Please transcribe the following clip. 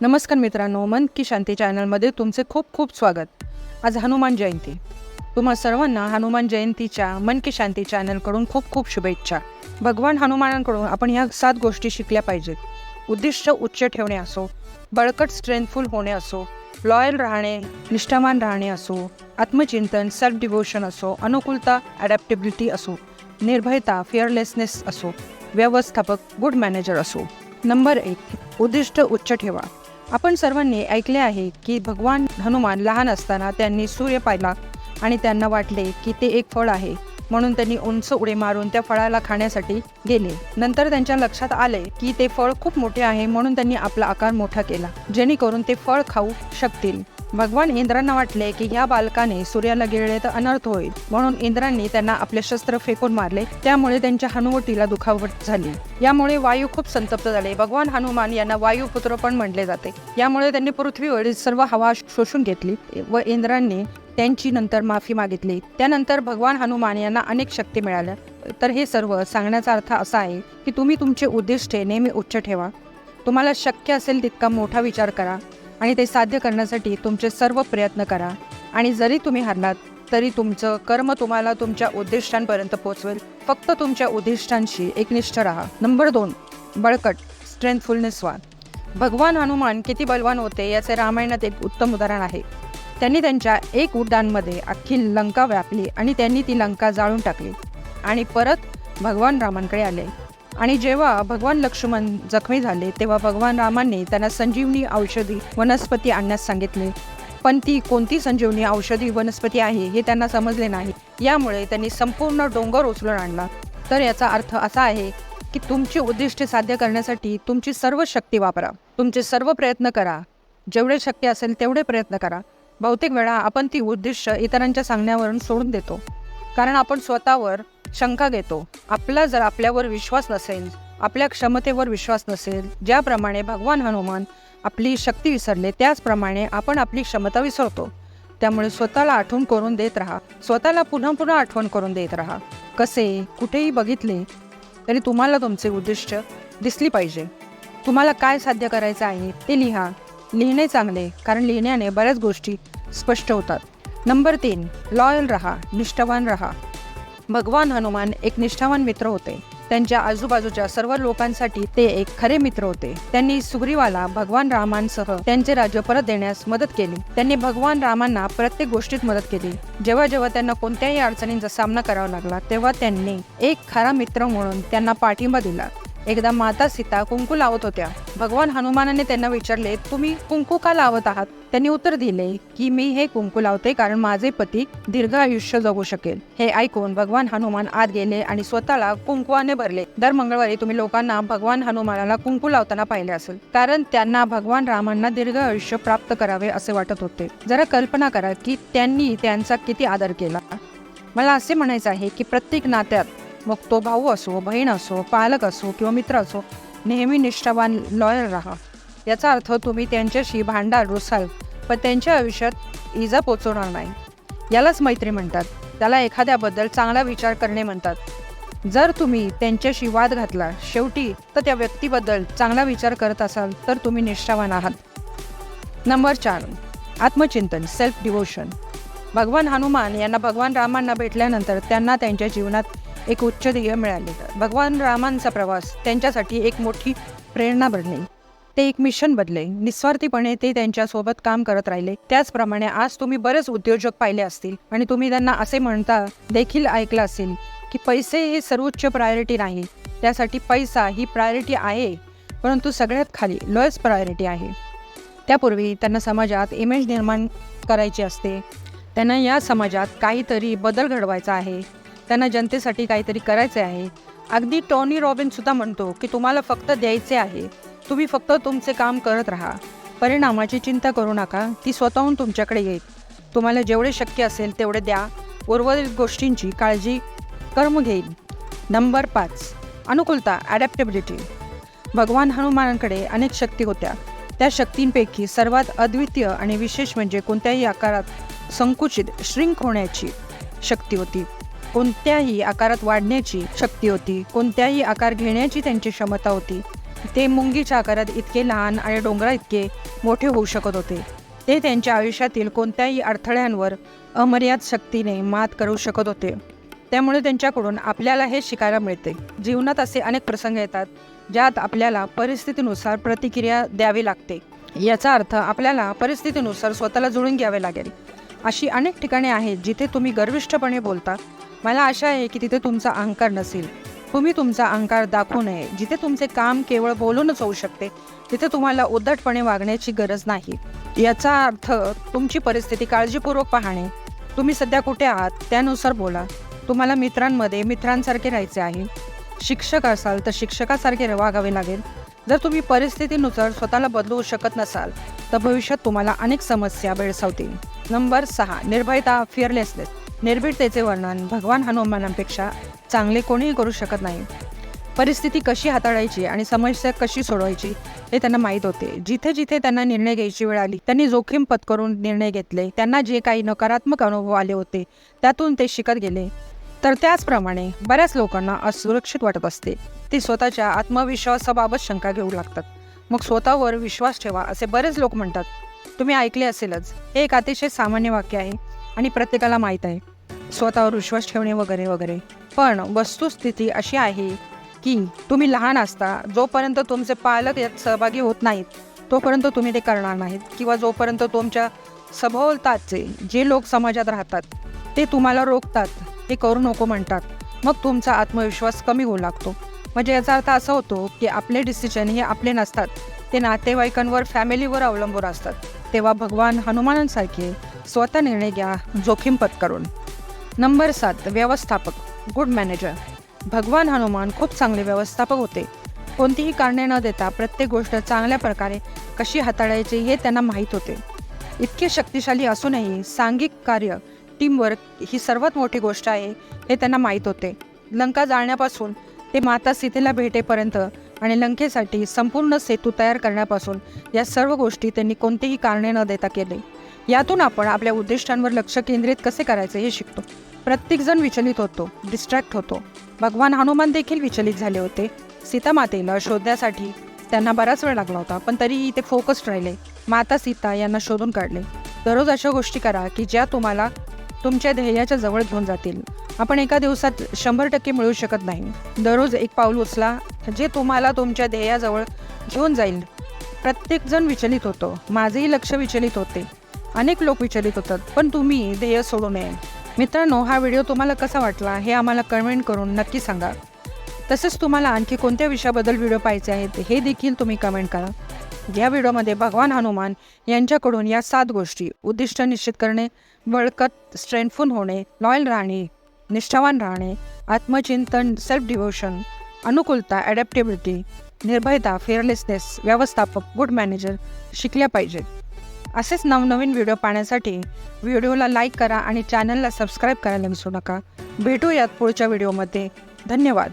नमस्कार मित्रांनो मन की शांती चॅनलमध्ये तुमचे खूप खूप स्वागत. आज हनुमान जयंती. तुम्हा सर्वांना हनुमान जयंतीच्या मन की शांती चॅनलकडून खूप खूप शुभेच्छा. भगवान हनुमानांकडून आपण ह्या सात गोष्टी शिकल्या पाहिजेत. उद्दिष्ट उच्च ठेवणे असो बळकट स्ट्रेंथफुल होणे असो लॉयल राहणे निष्ठावान राहणे असो आत्मचिंतन सेल्फ डिव्होशन असो अनुकूलता ॲडॅप्टेबिलिटी असो निर्भयता फिअरलेसनेस असो व्यवस्थापक गुड मॅनेजर असो. नंबर एक उद्दिष्ट उच्च ठेवा. आपण सर्वांनी ऐकले आहे की भगवान हनुमान लहान असताना त्यांनी सूर्य पाहिला आणि त्यांना वाटले की ते एक फळ आहे. म्हणून त्यांनी उंच उडी मारून त्या फळाला खाण्यासाठी गेले. नंतर त्यांच्या लक्षात आले की ते फळ खूप मोठे आहे म्हणून त्यांनी आपला आकार मोठा केला जेणेकरून ते फळ खाऊ शकतील. भगवान इंद्रांना वाटले की या बालकाने सूर्याला गिळले तर अनर्थ होईल म्हणून इंद्रांनी त्यांना आपले शस्त्र फेकून मारले. त्यामुळे त्यांच्या हनुवटीला दुखावट झाली. यामुळे वायू खूप संतप्त झाले. भगवान हनुमान यांना वायुपुत्र पण म्हटले जाते. यामुळे त्यांनी पृथ्वीवरील सर्व हवा शोषून घेतली व इंद्रांनी त्यांची नंतर माफी मागितली. त्यानंतर भगवान हनुमान यांना अनेक शक्ती मिळाल्या. तर हे सर्व सांगण्याचा अर्थ असा आहे की तुम्ही तुमचे उद्दिष्टे नेहमी उच्च ठेवा. तुम्हाला शक्य असेल तितका मोठा विचार करा आणि ते साध्य करण्यासाठी तुमचे सर्व प्रयत्न करा. आणि जरी तुम्ही हरलात तरी तुमचं कर्म तुम्हाला तुमच्या उद्दिष्टांपर्यंत पोहोचवेल फक्त तुमच्या उद्दिष्टांशी एकनिष्ठ राहा. नंबर दोन बळकट स्ट्रेंथफुलनेस वा भगवान हनुमान किती बलवान होते याचे रामायणात एक उत्तम उदाहरण आहे. त्यांनी त्यांच्या एक उड्डाणमध्ये अख्खी लंका व्यापली आणि त्यांनी ती लंका जाळून टाकली. आणि परत भगवान रामांकडे आले. आणि जेव्हा भगवान लक्ष्मण जखमी झाले तेव्हा भगवान रामांनी त्यांना संजीवनी औषधी वनस्पती आणण्यास सांगितले. पण ती कोणती संजीवनी औषधी वनस्पती आहे हे त्यांना समजले नाही. यामुळे त्यांनी संपूर्ण डोंगर उचलून आणला. तर याचा अर्थ असा आहे की तुमची उद्दिष्टे साध्य करण्यासाठी तुमची सर्व शक्ती वापरा. तुमचे सर्व प्रयत्न करा. जेवढे शक्य असेल तेवढे प्रयत्न करा. बहुतेक वेळा आपण ती उद्दिष्ट इतरांच्या सांगण्यावरून सोडून देतो. कारण आपण स्वतःवर शंका घेतो. आपला जर आपल्यावर विश्वास नसेल आपल्या क्षमतेवर विश्वास नसेल ज्याप्रमाणे भगवान हनुमान आपली शक्ती विसरले त्याचप्रमाणे आपण आपली क्षमता विसरतो. त्यामुळे स्वतःला आठवण करून देत राहा. स्वतःला पुन्हा पुन्हा आठवण करून देत राहा. कसे? कुठेही बघितले तरी तुम्हाला तुमचे उद्दिष्ट दिसली पाहिजे. तुम्हाला काय साध्य करायचं आहे ते लिहा. लिहिणे चांगले कारण लिहिण्याने बऱ्याच गोष्टी स्पष्ट होतात. नंबर तीन लॉयल रहा निष्ठावान रहा. भगवान हनुमान एक निष्ठावान मित्र होते. त्यांच्या आजूबाजूच्या सर्व लोकांसाठी ते एक खरे मित्र होते. त्यांनी सुग्रीवाला भगवान रामांसह त्यांचे राज्य परत देण्यास मदत केली. त्यांनी भगवान रामांना प्रत्येक गोष्टीत मदत केली. जेव्हा जेव्हा त्यांना कोणत्याही अडचणींचा सामना करावा लागला तेव्हा त्यांनी एक खरा मित्र म्हणून त्यांना पाठिंबा दिला. एकदा माता सीता कुंकू लावत होत्या. भगवान हनुमानाने त्यांना विचारले तुम्ही कुंकू का लावत आहात? त्यांनी उत्तर दिले की मी हे कुंकू लावते कारण माझे पती दीर्घ आयुष्य जगू शकेल. हे ऐकून भगवान हनुमान आत गेले आणि स्वतःला कुंकुवाने भरले. दर मंगळवारी तुम्ही लोकांना भगवान हनुमानाला कुंकू लावताना पाहिले असेल कारण त्यांना भगवान रामांना दीर्घ आयुष्य प्राप्त करावे असे वाटत होते. जरा कल्पना करा की त्यांनी त्यांचा किती आदर केला. मला असे म्हणायचं आहे की प्रत्येक नात्यात मग तो भाऊ असो बहीण असो पालक असो किंवा मित्र असो नेहमी निष्ठावान लॉयल राहा. याचा अर्थ तुम्ही त्यांच्याशी भांडार रुसाल पण त्यांच्या आयुष्यात इजा पोचवणार नाही. यालाच मैत्री म्हणतात. त्याला एखाद्याबद्दल चांगला विचार करणे म्हणतात. जर तुम्ही त्यांच्याशी वाद घातला शेवटी तर त्या व्यक्तीबद्दल चांगला विचार करत असाल तर तुम्ही निष्ठावान आहात. नंबर चार आत्मचिंतन सेल्फ डिवोशन भगवान हनुमान यांना भगवान रामांना भेटल्यानंतर त्यांना त्यांच्या जीवनात एक उच्च ध्येय मिळाले. भगवान रामांचा प्रवास त्यांच्यासाठी एक मोठी प्रेरणा बनली. ते एक मिशन बदले. निस्वार्थीपणे ते त्यांच्यासोबत काम करत राहिले. त्याचप्रमाणे आज तुम्ही बरेच उद्योजक पाहिले असतील आणि तुम्ही त्यांना असे म्हणता देखील ऐकलं असेल की पैसे हे सर्वोच्च प्रायोरिटी नाही. त्यासाठी पैसा ही प्रायोरिटी आहे परंतु सगळ्यात खाली लोएस्ट प्रायोरिटी आहे. त्यापूर्वी त्यांना समाजात इमेज निर्माण करायची असते. त्यांना या समाजात काहीतरी बदल घडवायचा आहे. त्यांना जनतेसाठी काहीतरी करायचे आहे. अगदी टॉनी रॉबिन सुद्धा म्हणतो की तुम्हाला फक्त द्यायचे आहे. तुम्ही फक्त तुमचे काम करत राहा. परिणामाची चिंता करू नका. ती स्वतःहून तुमच्याकडे येईल. तुम्हाला जेवढे शक्य असेल तेवढे द्या. उर्वरित गोष्टींची काळजी कर्म घेईल. नंबर पाच. अनुकूलता ॲडॅप्टेबिलिटी भगवान हनुमानांकडे अनेक शक्ती होत्या. त्या शक्तींपैकी सर्वात अद्वितीय आणि विशेष म्हणजे कोणत्याही आकारात संकुचित श्रिंक होण्याची शक्ती होती. कोणत्याही आकारात वाढण्याची शक्ती होती. कोणत्याही आकार घेण्याची त्यांची क्षमता होती. ते मुंगीच्या आकारात इतके लहान आणि डोंगरा इतके मोठे होऊ शकत होते. ते त्यांच्या आयुष्यातील कोणत्याही अडथळ्यांवर अमर्याद शक्तीने मात करू शकत होते. त्यामुळे त्यांच्याकडून आपल्याला हे शिकायला मिळते. जीवनात असे अनेक प्रसंग येतात ज्यात आपल्याला परिस्थितीनुसार प्रतिक्रिया द्यावी लागते. याचा अर्थ आपल्याला परिस्थितीनुसार स्वतःला जुळून घ्यावे लागेल. अशी अनेक ठिकाणे आहेत जिथे तुम्ही गर्विष्ठपणे बोलता मला आशा आहे की तिथे तुमचा अहंकार नसेल. तुम्ही तुमचा अहंकार दाखवू नये. जिथे तुमचे काम केवळ बोलूनच होऊ शकते तिथे तुम्हाला उद्धटपणे वागण्याची गरज नाही. याचा अर्थ तुमची परिस्थिती काळजीपूर्वक पाहणे. तुम्ही सध्या कुठे आहात त्यानुसार बोला. तुम्हाला मित्रांमध्ये मित्रांसारखे राहायचे आहे. शिक्षक असाल तर शिक्षकासारखे वागावे लागेल. जर तुम्ही परिस्थितीनुसार स्वतःला बदलवू शकत नसाल तर भविष्यात तुम्हाला अनेक समस्या भेडसावतील. नंबर सहा निर्भयता फिअरलेसनेस निर्भीडतेचे वर्णन भगवान हनुमानांपेक्षा चांगले कोणीही करू शकत नाही. परिस्थिती कशी हाताळायची आणि समस्या कशी सोडवायची हे त्यांना माहीत होते. जिथे जिथे त्यांना निर्णय घ्यायची वेळ आली त्यांनी जोखीम पत्करून निर्णय घेतले. त्यांना जे काही नकारात्मक अनुभव आले होते त्यातून ते शिकत गेले. तर त्याचप्रमाणे बऱ्याच लोकांना असुरक्षित वाटत असते. ते स्वतःच्या आत्मविश्वासाबाबत शंका घेऊ लागतात. मग स्वतःवर विश्वास ठेवा असे बरेच लोक म्हणतात. तुम्ही ऐकले असेलच. हे एक अतिशय सामान्य वाक्य आहे. आणि प्रत्येकाला माहीत आहे. स्वतःवर विश्वास ठेवणे वगैरे वगैरे. पण वस्तुस्थिती अशी आहे की तुम्ही लहान असता जोपर्यंत तुमचे पालक यात सहभागी होत नाहीत तोपर्यंत तुम्ही ते करणार नाहीत. किंवा जोपर्यंत तुमच्या सभोवताचे जे लोक समाजात राहतात ते तुम्हाला रोखतात ते करू नको म्हणतात. मग तुमचा आत्मविश्वास कमी होऊ लागतो. म्हणजे याचा अर्थ असा होतो की आपले डिसिजन हे आपले नसतात. ते नातेवाईकांवर फॅमिलीवर अवलंबून असतात. तेव्हा भगवान हनुमानांसारखे स्वतः निर्णय घ्या जोखीम पत्करून. नंबर सात व्यवस्थापक गुड मॅनेजर भगवान हनुमान खूप चांगले व्यवस्थापक होते. कोणतीही कारणे न देता प्रत्येक गोष्ट चांगल्या प्रकारे कशी हाताळायची हे त्यांना माहीत होते. इतके शक्तिशाली असूनही सांघिक कार्य टीमवर्क ही सर्वात मोठी गोष्ट आहे हे त्यांना माहीत होते. लंका जाळण्यापासून ते माता सीतेला भेटेपर्यंत आणि लंकेसाठी संपूर्ण सेतू तयार करण्यापासून या सर्व गोष्टी त्यांनी कोणतेही कारणे न देता केले. यातून आपण आपल्या उद्दिष्टांवर लक्ष केंद्रित कसे करायचे हे शिकतो. प्रत्येकजण विचलित होतो डिस्ट्रॅक्ट होतो. भगवान हनुमान देखील विचलित झाले होते. सीतामातेला शोधण्यासाठी त्यांना बराच वेळ लागला होता पण तरीही ते फोकस्ड राहिले. माता सीता यांना शोधून काढले. दररोज अशा गोष्टी करा की ज्या तुम्हाला तुमच्या ध्येयाच्या जवळ घेऊन जातील. आपण एका दिवसात शंभर टक्के मिळू शकत नाही. दररोज एक पाऊल उचला जे तुम्हाला तुमच्या ध्येयाजवळ घेऊन जाईल. प्रत्येकजण विचलित होतो. माझेही लक्ष विचलित होते. अनेक लोक विचलित होतात पण तुम्ही ध्येय सोडू नये. मित्रांनो हा व्हिडिओ तुम्हाला कसा वाटला हे आम्हाला कमेंट करून नक्की सांगा. तसेच तुम्हाला आणखी कोणत्या विषयाबद्दल व्हिडिओ पाहायचे आहेत हे देखील तुम्ही कमेंट करा. या व्हिडिओमध्ये भगवान हनुमान यांच्याकडून या सात गोष्टी उद्दिष्ट निश्चित करणे बळकत स्ट्रेंथफुल होणे लॉयल राहणे निष्ठावान राहणे आत्मचिंतन सेल्फ डिव्होशन अनुकूलता ॲडॅप्टेबिलिटी निर्भयता फेअरलेसनेस व्यवस्थापक गुड मॅनेजर शिकल्या पाहिजेत. असेच नवनवीन व्हिडिओ पाहण्यासाठी व्हिडिओला लाईक करा आणि चॅनलला सबस्क्राईब करायला विसरू नका. भेटूयात पुढच्या व्हिडिओमध्ये. धन्यवाद.